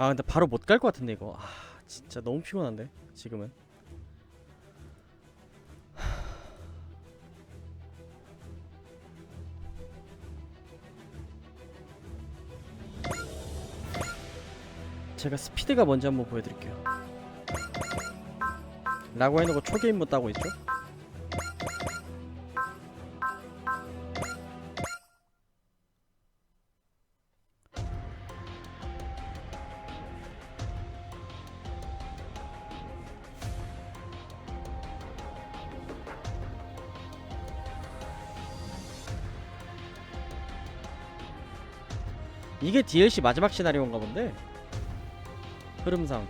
아 근데 바로 못 갈 것 같은데 이거. 아 진짜 너무 피곤한데 지금은. 제가 스피드가 뭔지 한번 보여드릴게요. 라고 해놓고 초게임 못 따고 있죠? 이게 DLC 마지막 시나리오인가 본데? 흐름상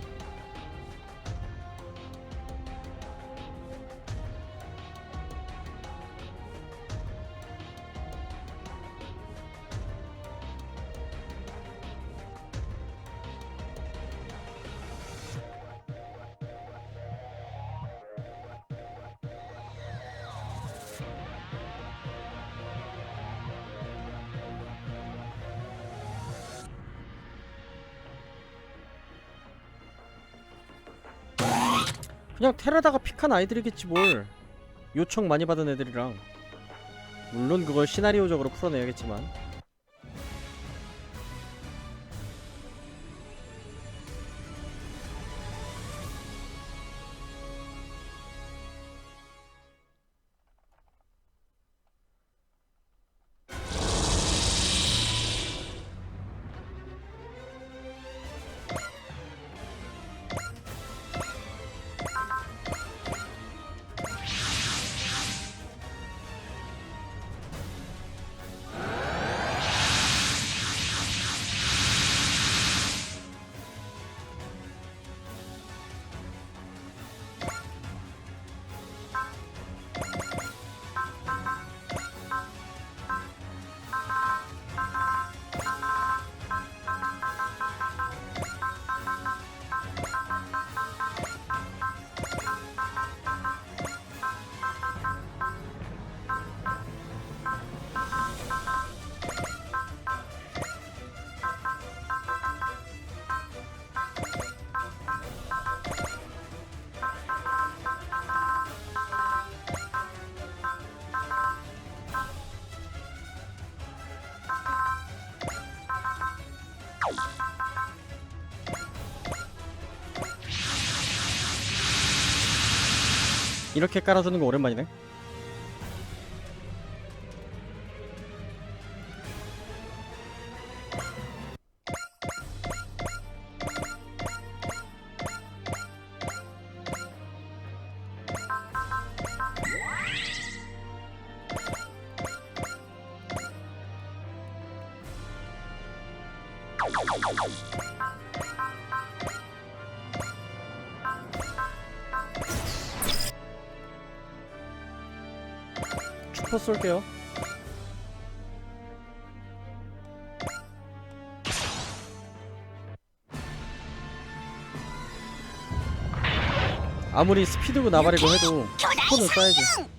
그냥 테라다가 픽한 아이들이겠지 뭘. 요청 많이 받은 애들이랑. 물론 그걸 시나리오적으로 풀어내야겠지만 이렇게 깔아주는 거 오랜만이네 축포 쏠게요. 아무리 스피드고 나발이고 해도 축포는 쏴야지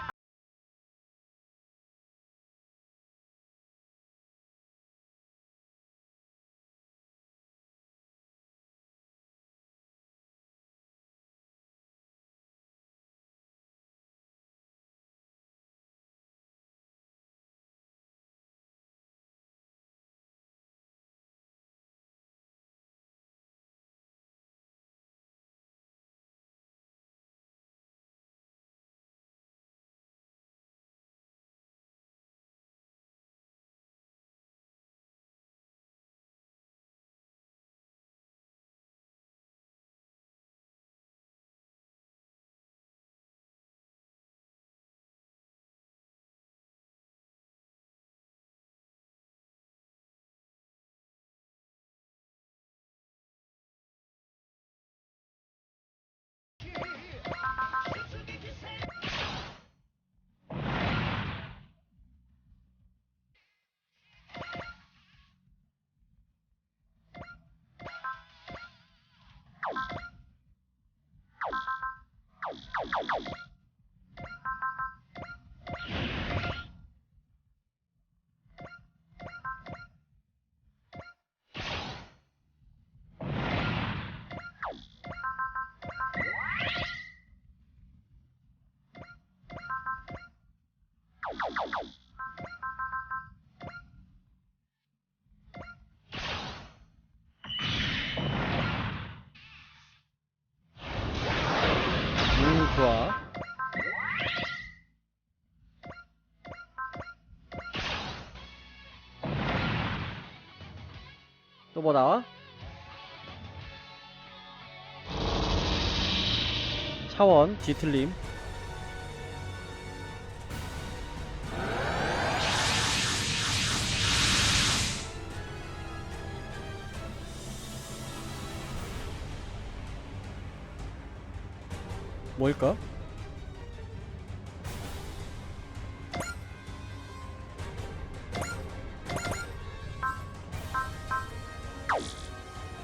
음 또뭐 나와? 차원 뒤틀림 뭘까?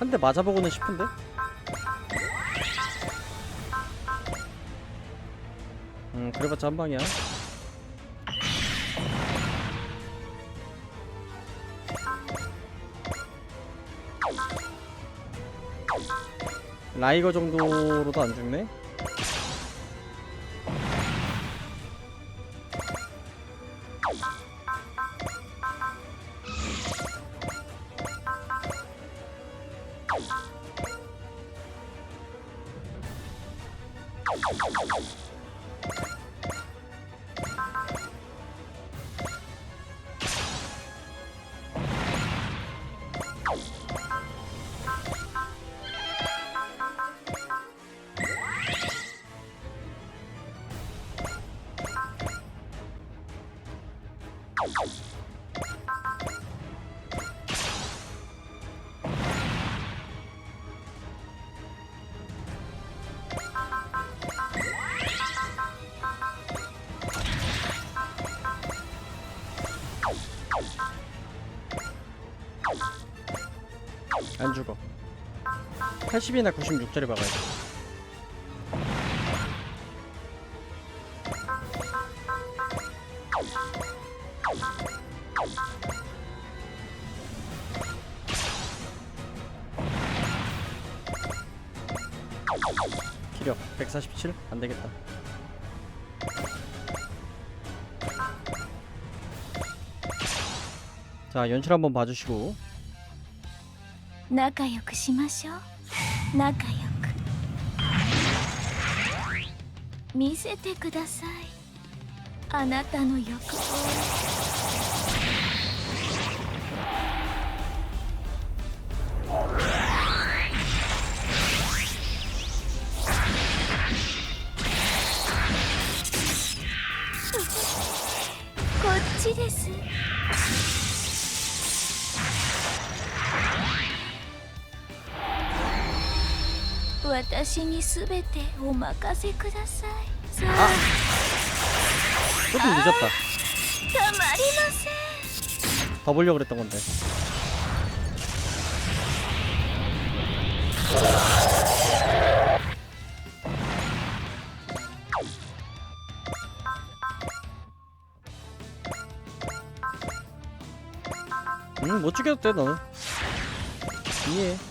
한 대 맞아보고는 싶은데? 음 그래봤자 한 방이야 라이거 정도로도 안 죽네? 안 죽어 80이나 96짜리 박아야 돼. 기력 147? 안되겠다. 자 연출 한번 봐주시고 仲良くしましょう。仲良く。見せてください。あなたの欲望。こっちです。私にすべてお任せくださいさあ 조금 늦었다 たまりません 더 보려고 그랬던 건데 음, 못 죽여도 돼, 너는. 이해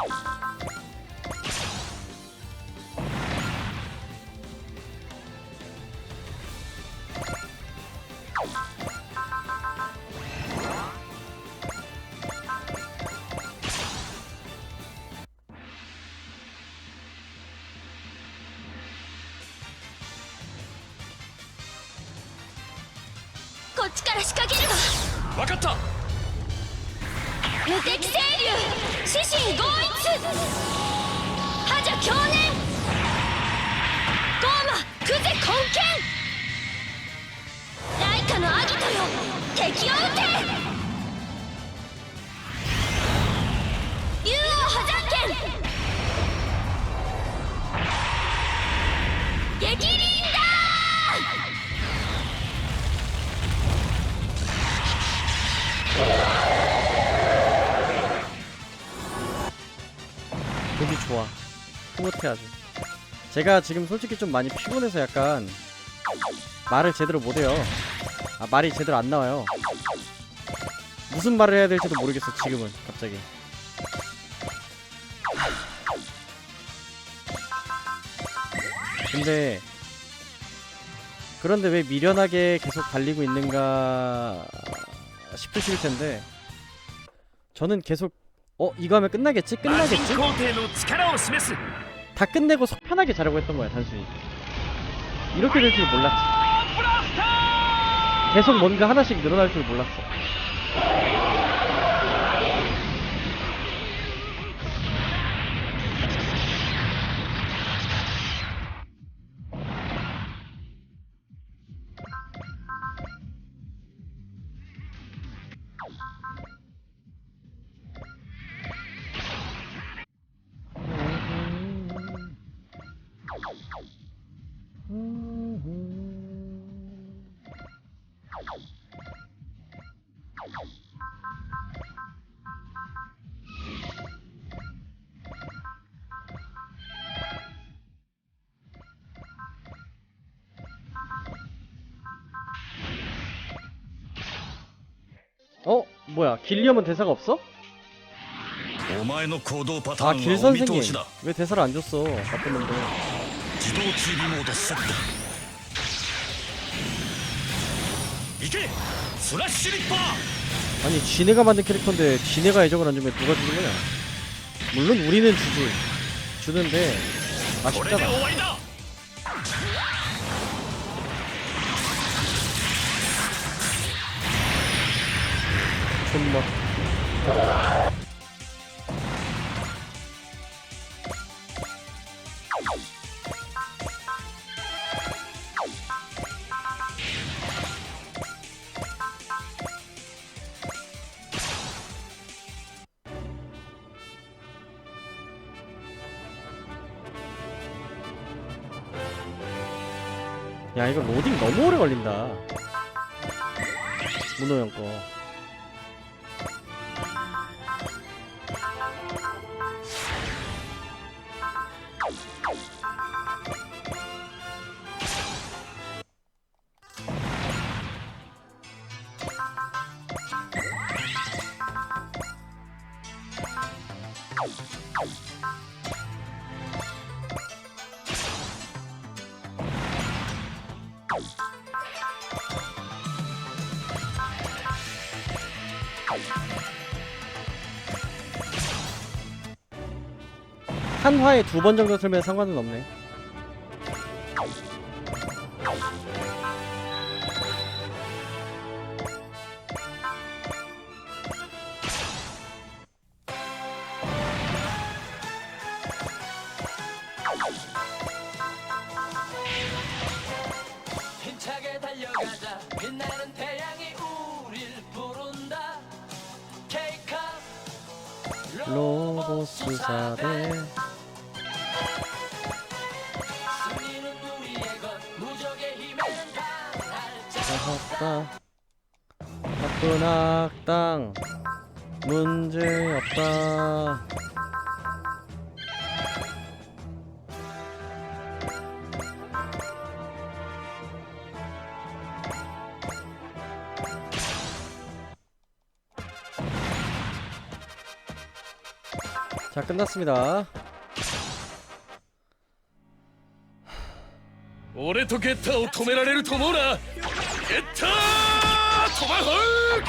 こっちから仕掛けるわ分かった。無敵清流獅子合一。覇者狂念。ゴーマクゼ根剣。ライカのアギトよ。敵を撃て。 제가 지금 솔직히 좀 많이 피곤해서 약간 말을 제대로 못해요. 아 말이 제대로 안 나와요. 무슨 말을 해야 될지도 모르겠어 지금은 갑자기. 근데 그런데 왜 미련하게 계속 달리고 있는가 싶으실 텐데 저는 계속 어 이거 하면 끝나겠지? 끝나겠지? 다 끝내고 속 편하게 자려고 했던 거야 단순히. 이렇게 될 줄 몰랐지. 계속 뭔가 하나씩 늘어날 줄 몰랐어 뭐야 길리엄은 대사가 없어? 아 길선생님. 왜 대사를 안 줬어 나쁜 놈들 아니 지네가 만든 캐릭터인데 지네가 애정을 안 주면 누가 주는 거냐? 물론 우리는 주지. 주는데 아쉽잖아. 존맛 야 이거 로딩 너무 오래 걸린다 문호 형 거. 한 화에 두 번 정도 틀면 상관은 없네. 빛나는 태양이 우릴 부른다 케이카 로보스 사대 승리는 우리의 것 무적의 힘에 강할 자 나왔다. 나쁜 악당 문제 없다. 자 끝났습니다. 오레 토 게타오 토메라레를 토모라 게타! 토마헐!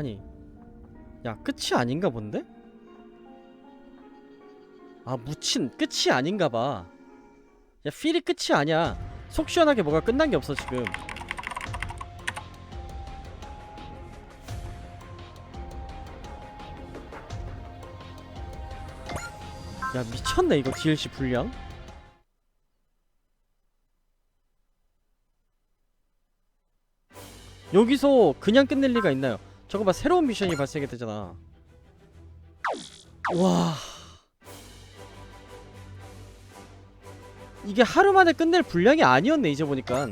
아니 야 끝이 아닌가 본데? 아 묻힌 끝이 아닌가 봐. 야 필이 끝이 아니야. 속 시원하게 뭐가 끝난 게 없어 지금. 야 미쳤네 이거 DLC 분량? 여기서 그냥 끝낼 리가 있나요 저거 봐 새로운 미션이 발생이 되잖아. 와. 이게 하루 만에 끝낼 분량이 아니었네 이제 보니까.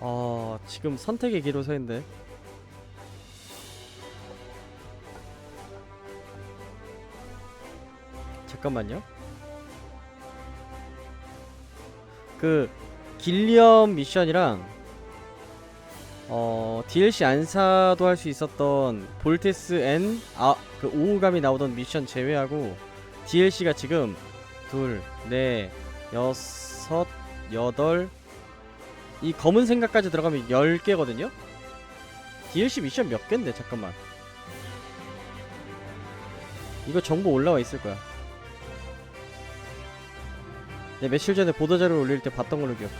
아 지금 선택의 기로 서 있는데 잠깐만요. 그 길리엄 미션이랑 어 DLC 안 사도 할 수 있었던 볼테스 N 아그 오후감이 나오던 미션 제외하고 DLC가 지금 둘, 넷, 여섯, 여덟 이 검은 생각까지 들어가면 10개거든요? DLC 미션 몇 개인데 잠깐만. 이거 정보 올라와 있을 거야. 내 며칠 전에 보도자료 올릴 때 봤던 걸로 기억해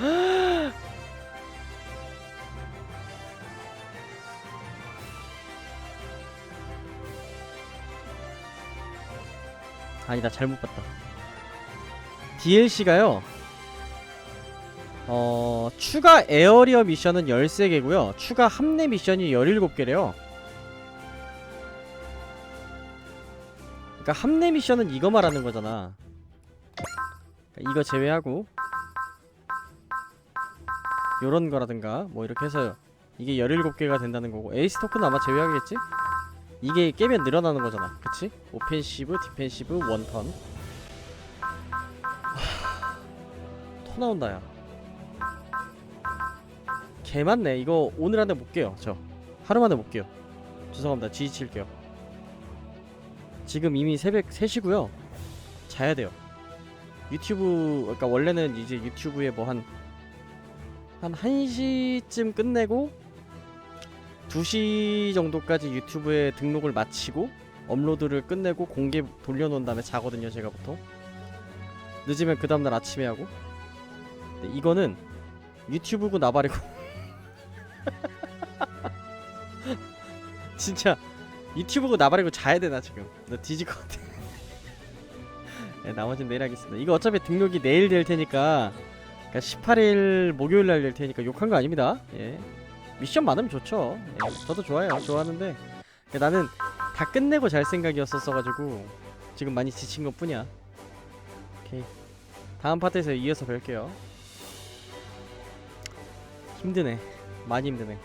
아니다 잘못 봤다. DLC가요? 어 추가 에어리어 미션은 13개고요. 추가 함내 미션이 17개래요. 그러니까 함내 미션은 이거 말하는 거잖아. 그러니까 이거 제외하고 요런 거라든가 뭐 이렇게 해서 이게 17개가 된다는 거고 에이스 토크는 아마 제외하겠지? 이게 깨면 늘어나는 거잖아. 그치? 오펜시브, 디펜시브, 원턴. 하... 토 나온다 야. 개맞네. 이거 오늘 안에 못 깨요 저. 하루 만에 못 깨요. 죄송합니다. 지지칠게요. 지금 이미 새벽 3시고요. 자야 돼요. 유튜브 그러니까 원래는 이제 유튜브에 뭐한 한 1시쯤 끝내고 2시 정도까지 유튜브에 등록을 마치고 업로드를 끝내고 공개 돌려놓은 다음에 자거든요 제가 보통. 늦으면 그 다음날 아침에 하고. 근데 이거는 유튜브고 나발이고. 진짜 유튜브고 나발이고 자야 되나 지금? 나 뒤질 것 같아. 네, 나머지는 내일 하겠습니다. 이거 어차피 등록이 내일 될 테니까 그러니까 18일 목요일 날될 테니까 욕한 거 아닙니다 예 미션 많으면 좋죠. 예, 저도 좋아요. 좋아하는데 근데 나는 다 끝내고 잘 생각이었었어가지고 지금 많이 지친 것 뿐이야. 오케이. 다음 파트에서 이어서 뵐게요. 힘드네. 많이 힘드네.